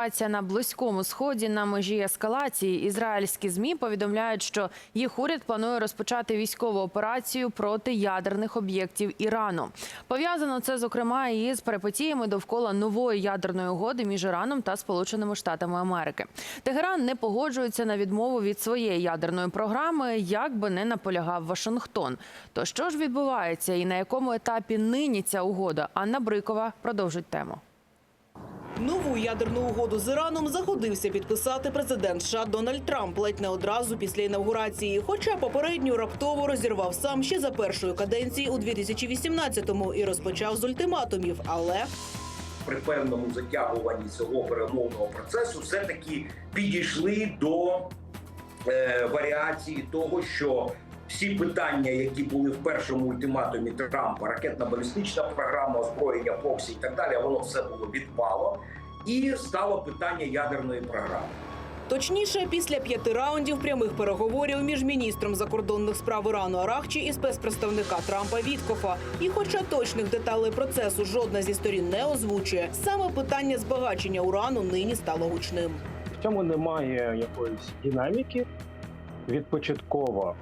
Ситуація на близькому сході на межі ескалації. Ізраїльські змі повідомляють, що їх уряд планує розпочати військову операцію проти ядерних об'єктів Ірану. Пов'язано це зокрема і з перипетіями довкола нової ядерної угоди між Іраном та Сполученими Штатами Америки. Тегеран не погоджується на відмову від своєї ядерної програми, як би не наполягав Вашингтон. То що ж відбувається і на якому етапі нині ця угода? Анна Брикова продовжить тему. Нову ядерну угоду з Іраном заходився підписати президент США Дональд Трамп ледь не одразу після інавгурації. Хоча попередню раптово розірвав сам ще за першої каденції у 2018-му і розпочав з ультиматумів. Але при певному затягуванні цього перемовного процесу все-таки підійшли до е, варіації того, що всі питання, які були в першому ультиматумі Трампа, ракетно-балістична програма, озброєння Фоксі і так далі, воно все було відпало, і стало питання ядерної програми. точніше, після п'яти раундів прямих переговорів між міністром закордонних справ Ірану Арахчі і спецпредставника Трампа Віткофа. І, хоча точних деталей процесу жодна зі сторін не озвучує, саме питання збагачення урану нині стало гучним. В цьому немає якоїсь динаміки. Відпочаткова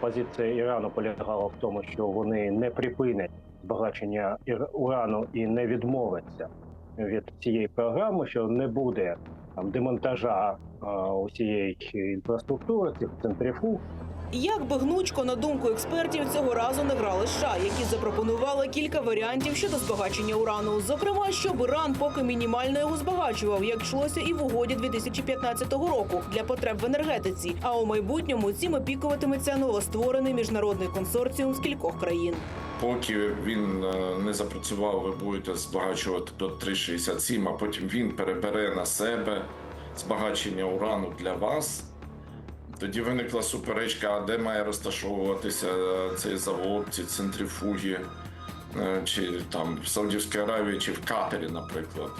позиція Ірану полягала в тому, що вони не припинять збагачення ір- урану і не відмовляться від цієї програми, що не буде там демонтажа усієї інфраструктури, цих центрифуг. Як би гнучко, на думку експертів, цього разу не грали США, які запропонували кілька варіантів щодо збагачення урану. Зокрема, щоб Іран поки мінімально його збагачував, як йшлося і в угоді 2015 року для потреб в енергетиці. А у майбутньому цим опікуватиметься новостворений міжнародний консорціум з кількох країн. Поки він е, не запрацював, ви будете збагачувати до 3,67, а потім він перебере на себе збагачення урану для вас. Тоді виникла суперечка, а де має розташовуватися е, цей завод, ці центрифуги, е, чи там в Саудівській Аравії, чи в Катарі, наприклад.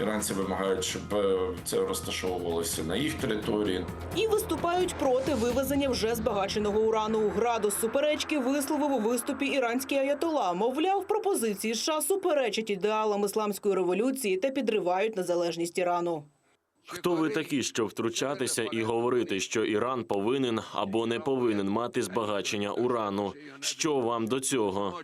Іранці вимагають, щоб е, це розташовувалося на їх території. І виступають проти вивезення вже збагаченого урану. Градус суперечки висловив у виступі іранський аятола. Мовляв, пропозиції США суперечать ідеалам ісламської революції та підривають незалежність Ірану. Хто ви такі, щоб втручатися і говорити, що Іран повинен або не повинен мати збагачення урану? Що вам до цього?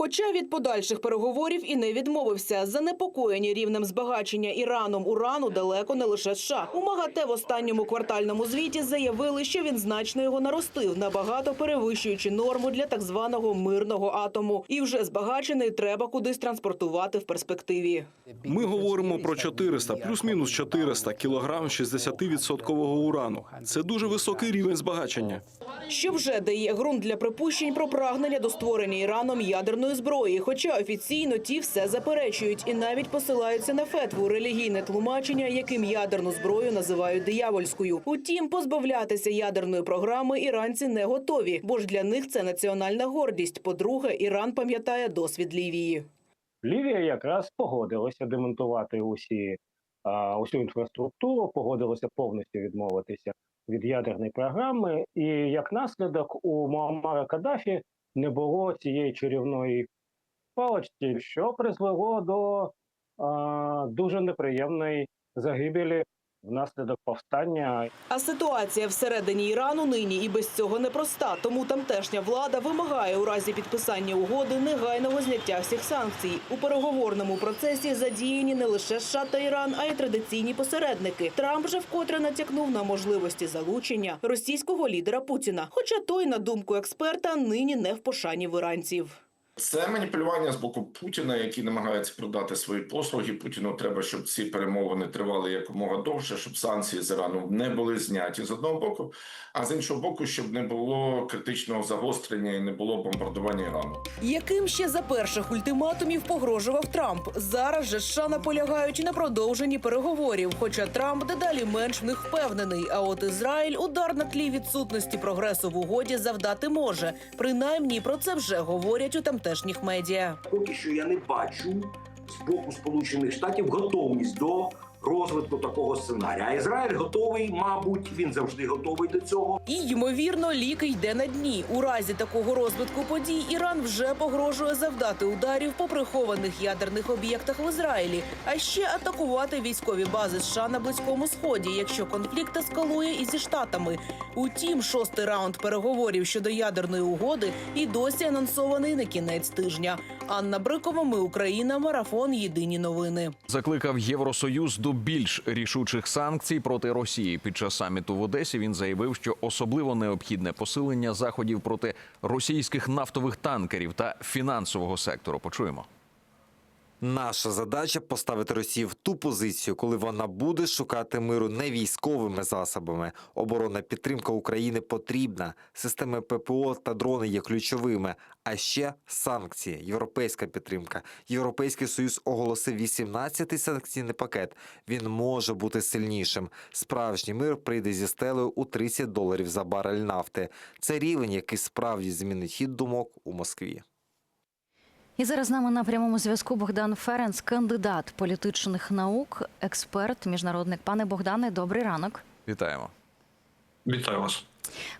Хоча від подальших переговорів і не відмовився. Занепокоєні рівнем збагачення Іраном урану далеко не лише США. У МАГАТЕ в останньому квартальному звіті заявили, що він значно його наростив, набагато перевищуючи норму для так званого мирного атому. І вже збагачений треба кудись транспортувати в перспективі. Ми говоримо про 400, плюс-мінус 400 кілограм 60-відсоткового урану. Це дуже високий рівень збагачення. що вже дає ґрунт для припущень про прагнення до створення Іраном ядерної зброї. Хоча офіційно ті все заперечують і навіть посилаються на фетву релігійне тлумачення, яким ядерну зброю називають диявольською. Утім, позбавлятися ядерної програми іранці не готові, бо ж для них це національна гордість. По-друге, Іран пам'ятає досвід Лівії. Лівія якраз погодилася демонтувати усі усю інфраструктуру, погодилася повністю відмовитися від ядерної програми, і як наслідок у Муаммара Каддафі не було цієї чарівної палочки, що призвело до а, дуже неприємної загибелі внаслідок повстання А ситуація всередині Ірану нині і без цього непроста. Тому тамтешня влада вимагає у разі підписання угоди негайного зняття всіх санкцій. У переговорному процесі задіяні не лише США та Іран, а й традиційні посередники. Трамп же вкотре натякнув на можливості залучення російського лідера Путіна. Хоча той, на думку експерта, нині не в пошані в іранців. Це маніпулювання з боку Путіна, який намагається продати свої послуги. Путіну треба, щоб ці перемовини тривали якомога довше, щоб санкції з Ірану не були зняті з одного боку, а з іншого боку, щоб не було критичного загострення і не було бомбардування Ірану. Яким ще за перших ультиматумів погрожував Трамп? Зараз же США наполягають на продовженні переговорів. Хоча Трамп дедалі менш в них впевнений. А от Ізраїль удар на тлі відсутності прогресу в угоді завдати може. Принаймні про це вже говорять у тамтешніх медіа. Поки що я не бачу з боку Сполучених Штатів готовність до розвитку такого сценарія. А Ізраїль готовий, мабуть, він завжди готовий до цього. І ймовірно, лік йде на дні. У разі такого розвитку подій Іран вже погрожує завдати ударів по прихованих ядерних об'єктах в Ізраїлі, а ще атакувати військові бази США на близькому сході, якщо конфлікт ескалує і зі штатами. Утім, шостий раунд переговорів щодо ядерної угоди і досі анонсований на кінець тижня. Анна Брикова, ми Україна, марафон. Єдині новини. Закликав Євросоюз до більш рішучих санкцій проти Росії. Під час саміту в Одесі він заявив, що особливо необхідне посилення заходів проти російських нафтових танкерів та фінансового сектору. Почуємо. Наша задача поставити Росію в ту позицію, коли вона буде шукати миру не військовими засобами. Оборонна підтримка України потрібна. Системи ППО та дрони є ключовими. А ще санкції, європейська підтримка. Європейський союз оголосив 18-й санкційний пакет. Він може бути сильнішим. Справжній мир прийде зі стелею у 30 доларів за барель нафти. Це рівень, який справді змінить хід думок у Москві. І зараз з нами на прямому зв'язку Богдан Ференц, кандидат політичних наук, експерт, міжнародник. Пане Богдане, добрий ранок. Вітаємо. Вітаю вас.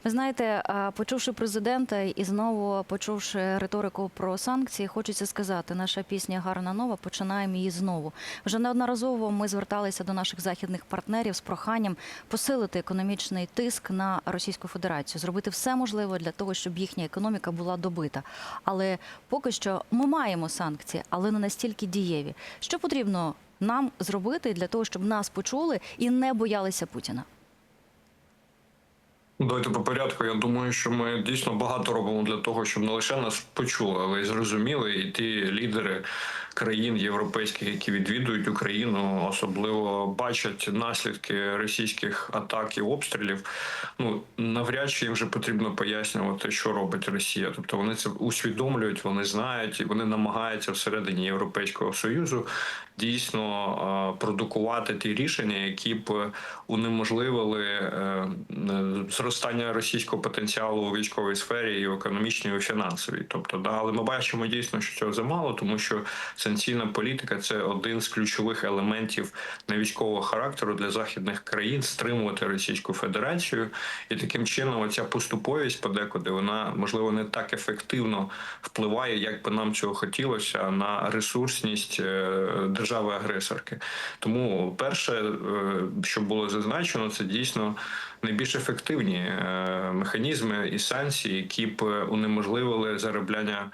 Ви знаєте, почувши президента і знову почувши риторику про санкції, хочеться сказати, наша пісня гарна нова. Починаємо її знову. Вже неодноразово ми зверталися до наших західних партнерів з проханням посилити економічний тиск на Російську Федерацію, зробити все можливе для того, щоб їхня економіка була добита. Але поки що ми маємо санкції, але не настільки дієві. Що потрібно нам зробити для того, щоб нас почули і не боялися Путіна? Давайте по порядку. Я думаю, що ми дійсно багато робимо для того, щоб не лише нас почули, але й зрозуміли, і ті лідери країн європейських, які відвідують Україну, особливо бачать наслідки російських атак і обстрілів. Ну навряд чи їм вже потрібно пояснювати, що робить Росія. Тобто вони це усвідомлюють, вони знають і вони намагаються всередині Європейського союзу дійсно е, продукувати ті рішення, які б унеможливили е, зростання російського потенціалу у військовій сфері, і в економічній, і у фінансовій. Тобто, да, але ми бачимо дійсно, що цього замало, тому що санкційна політика це один з ключових елементів невійськового характеру для західних країн стримувати Російську Федерацію, і таким чином оця поступовість подекуди вона можливо не так ефективно впливає, як би нам цього хотілося на ресурсність е, держави-агресорки. Тому перше, е, що було зазначено, це дійсно найбільш ефективні е, механізми і санкції, які б унеможливили заробляння.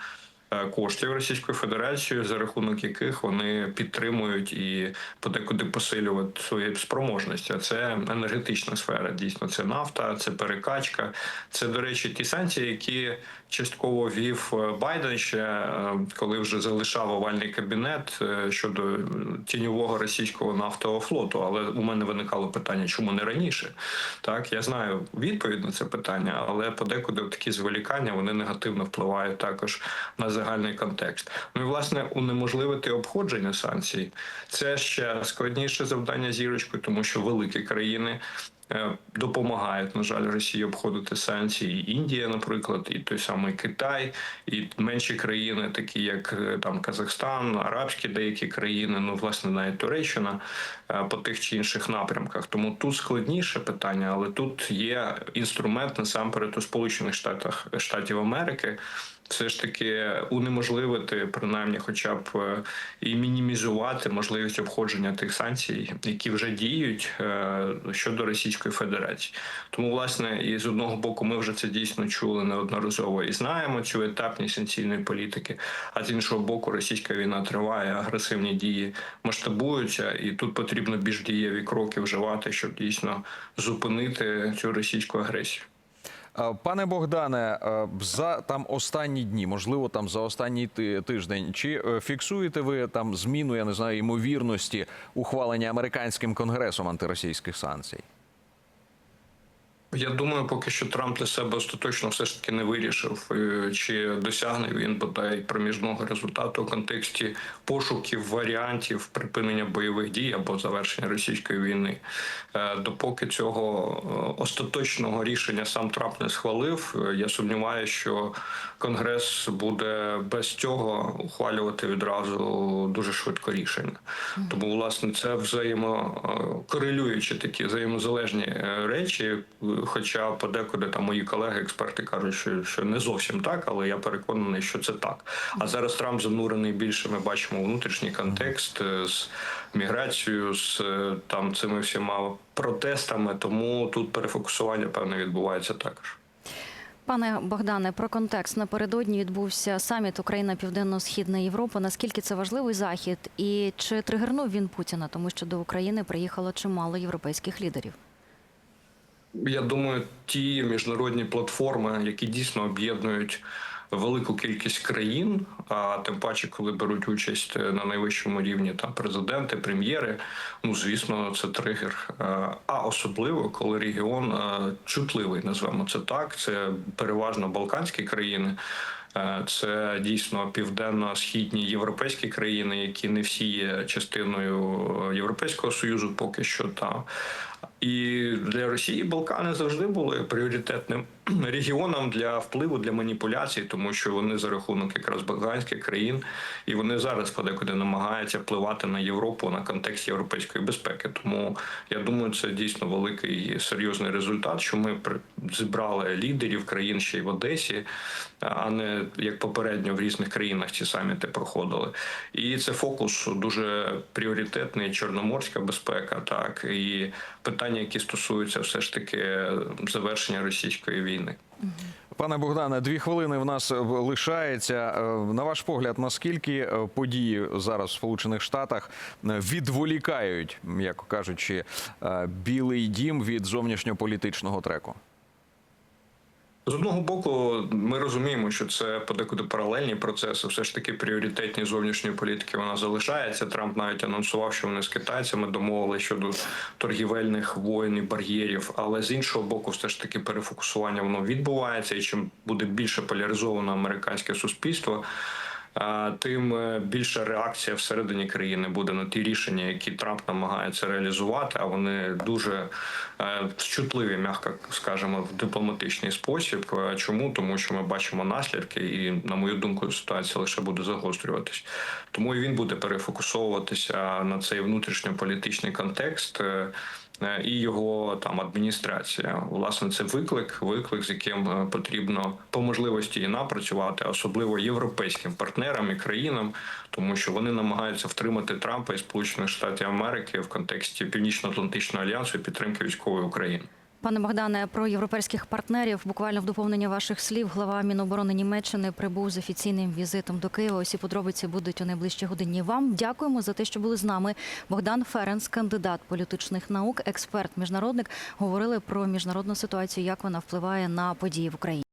Е, Коштів Російської Федерації, за рахунок яких вони підтримують і подекуди посилюють свої спроможності. Це енергетична сфера. Дійсно, це нафта, це перекачка. Це, до речі, ті санкції, які частково вів е, Байден ще е, коли вже залишав овальний кабінет е, щодо тіньового російського нафтового флоту. Але у мене виникало питання, чому не раніше? Так, я знаю відповідь на це питання, але подекуди такі зволікання вони негативно впливають також на загальний контекст. Ну і власне унеможливити обходження санкцій це ще складніше завдання зірочкою, тому що великі країни. Е, Допомагають, на жаль, Росії обходити санкції. Індія, наприклад, і той самий Китай, і менші країни, такі як е, там Казахстан, арабські деякі країни, ну власне навіть Туреччина е, по тих чи інших напрямках. Тому тут складніше питання, але тут є інструмент насамперед у Сполучених Штатах Штатів Америки. Все ж таки унеможливити, принаймні, хоча б е, і мінімізувати можливість обходження тих санкцій, які вже діють е, щодо Російської Федерації. Тому, власне, і з одного боку, ми вже це дійсно чули неодноразово і знаємо цю етапність санкційної політики. А з іншого боку, російська війна триває, агресивні дії масштабуються, і тут потрібно більш дієві кроки вживати, щоб дійсно зупинити цю російську агресію. Е, Пане Богдане, е, за там останні дні, можливо, там за останній тиждень, чи е, фіксуєте ви там зміну, я не знаю, ймовірності ухвалення американським конгресом антиросійських санкцій? Я думаю, поки що Трамп для себе остаточно все ж таки не вирішив, е, чи досягне він бодай проміжного результату у контексті пошуків варіантів припинення бойових дій або завершення російської війни. Е, Допоки цього е, остаточного рішення сам Трамп не схвалив, я сумніваюся, що Конгрес буде без цього ухвалювати відразу дуже швидко рішення. Тому, власне, це взаємокорелюючі такі взаємозалежні речі. Хоча подекуди там мої колеги, експерти кажуть, що, що не зовсім так, але я переконаний, що це так. А зараз Трамп занурений більше. Ми бачимо внутрішній контекст е, з міграцією, з е, там цими всіма протестами. Тому тут перефокусування певне відбувається також. Пане Богдане, про контекст напередодні відбувся саміт Україна Південно-Східна Європа. Наскільки це важливий захід, і чи тригернув він Путіна, тому що до України приїхало чимало європейських лідерів? Я думаю, ті міжнародні платформи, які дійсно об'єднують велику кількість країн, а тим паче, коли беруть участь на найвищому рівні там президенти, прем'єри, ну звісно, це тригер. Е, А особливо коли регіон е, чутливий, назвемо це так. Це переважно Балканські країни. Е, Це дійсно південно-східні європейські країни, які не всі є частиною е, Європейського союзу, поки що там. І для Росії Балкани завжди були пріоритетним регіоном для впливу для маніпуляцій, тому що вони за рахунок якраз балканських країн, і вони зараз подекуди намагаються впливати на Європу на контекст європейської безпеки. Тому я думаю, це дійсно великий серйозний результат, що ми зібрали лідерів країн ще й в Одесі, а не як попередньо в різних країнах ці саміти проходили. І це фокус дуже пріоритетний чорноморська безпека, так і питання, які стосуються все ж таки завершення російської війни. Пане Богдане, дві хвилини в нас е, лишається. Е, На ваш погляд, наскільки е, події зараз в Сполучених Штатах відволікають, м'яко кажучи, Білий дім від зовнішньополітичного треку? З одного боку, ми розуміємо, що це подекуди паралельні процеси. Все ж таки пріоритетні зовнішньої політики вона залишається. Трамп навіть анонсував, що вони з китайцями домовили щодо торгівельних воєн і бар'єрів. Але з іншого боку, все ж таки перефокусування воно відбувається, і чим буде більше поляризовано американське суспільство. Тим е, більша реакція всередині країни буде на ті рішення, які Трамп намагається реалізувати. А вони дуже е, чутливі, м'яко скажемо, в дипломатичний спосіб. Е, Чому тому, що ми бачимо наслідки, і на мою думку, ситуація лише буде загострюватись. Тому і він буде перефокусовуватися на цей внутрішньополітичний контекст. Е, І його там адміністрація, власне, це виклик, виклик, з яким е, потрібно по можливості і напрацювати, особливо європейським партнерам і країнам, тому що вони намагаються втримати Трампа і Сполучених Штатів Америки в контексті Північно-Атлантичного альянсу і підтримки військової України. Пане Богдане, про європейських партнерів буквально в доповнення ваших слів глава Міноборони Німеччини прибув з офіційним візитом до Києва. Усі подробиці будуть у найближчі годині. Вам дякуємо за те, що були з нами. Богдан Ференс, кандидат політичних наук, експерт, міжнародник, говорили про міжнародну ситуацію, як вона впливає на події в Україні.